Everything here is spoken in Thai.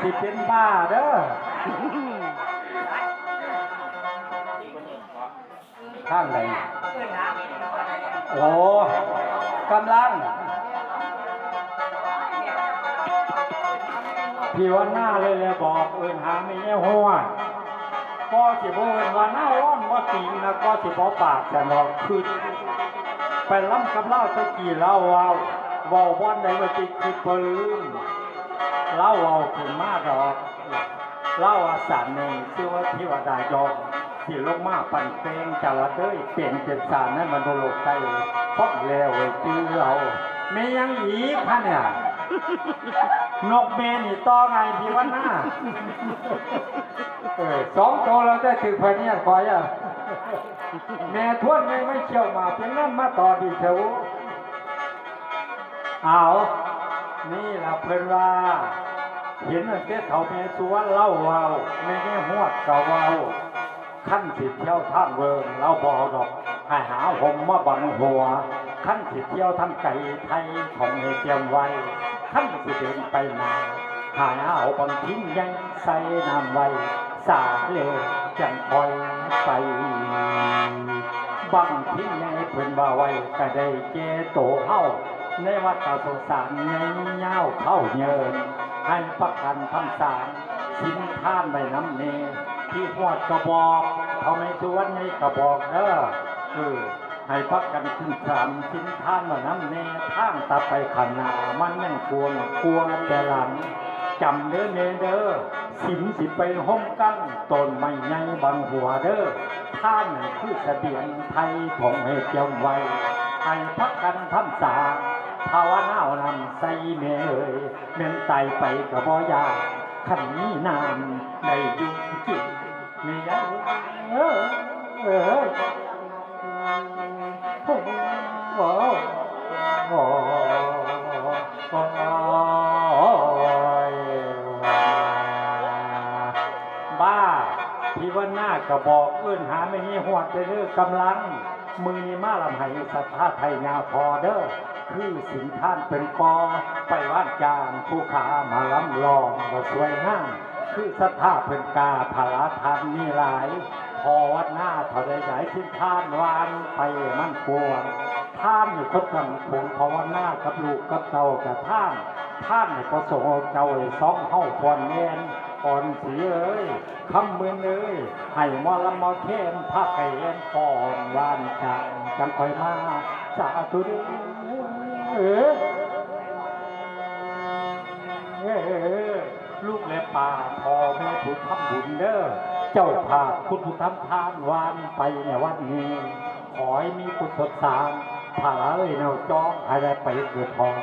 สิเป็นบ้าเด้อข้างไหนโอ้กำลังพี่วันหน้าเลยเลยบอกเอินหาไม่แย่หัวก็สิบเอินวันหน้าร้อนว่าติงนะก็สิบอปากแต่นอกคือไปล้ำกับเล่าตะกี้เล่าเอาเว่าวันใดว่าติดคือปลืม เล่าเอาขึ้นมาดอกเล่าอาสารหนึ่งชื่อว่าทิวดายองที่ลงมาปั่นเพลงจาระเด้ยเปลี่ยนเป็นสารนั้นมันโดโลกใจพอกแล้วไว้จื้อเอาไม่ยังอีกคะเนี่ยนกเมนี่ต่อไงพี่วันหน้าเออสองตัวเราได้ถือพเนี่ยคอยอะแม่ทวนยังไม่เชี่ยวมาเพียงนั้นมาต่อดีเถอะเอา นี่ละเพิ่นว่า เห็นเต้เถาแม่สัวเล่าเวาไม่ได้หวดก่าเวาขั้นสิเที่ยวท่ามเวิงเล่าบอดอกให้หาหมมาบังหัว ขั้นสิเที่ยวทำไก่ไทยของให้เตรียมไว้ขั้นสิเดินไปนาหายเอาบางทิ้งยังใส่น้ำไว้สาเลจังคอยไปบางทิ้งในเพิ่นว่าไว้ก็ได้เจโตเฮา ในวัดตาสงสารในเงาเข้าเยินให้ประกันทำสารสินท่านไปน้ำเนที่หัวกระบอกเขาไม่ชวนในกระบอกเด้อเออให้พักกันขึ้นสามสินท่านมาน้ำเนท่างตาไปขันนามันยังกลัวกลัวแต่หลังจำเด้อเนเด้อสินสิไปห้องกั้งตนไม้ใหญ่บังหัวเด้อท่านคือเสบียงไทยของให้เจียมไว้ให้พักกันทำสา ภาวนาวนำใส่เมเอ่ยเม่นไตไปกับบ่ยากขันนี้นานได้อยู่จริงไม่ยากเออเออโอ้โหโอ้ยบ้าพี่ว่าหน้ากระบอกเอื้นหาไม่มีหัวเด้อกำลัง มือนี้มาลำไห้สัทธาไทยยาพอเด้อ คือสินท่านเป็นกอไปว่านจางผู้ขามาล้ำลองก็สวยงามคือสัทธาเป็นกาภาราทานมีหลาย พอวัดหน้าเท่าใดใหญ่ที่ท่านวานไปมันกวงท่านอยู่คนกันผงภาวนากับลูกกับเต่ากับท่าน ท่านให้ประสงค์เจ้าสองเฮาควรแนนก่อนสีเอ้ยคำมือเอ้ยให้มอลำมอเข้มพาไก่เอ็นก่อนวานจังจังคอยมา สาธุเอเออเออลูกและป่าพ่อแม่ผู้ทำบุญเด้อเจ้าภาพคุณผู้ทำทานวานไปในวันนี้ ขอให้มีกุศลสารผาเลยแนวจ้องอะไรไปเกิดทอง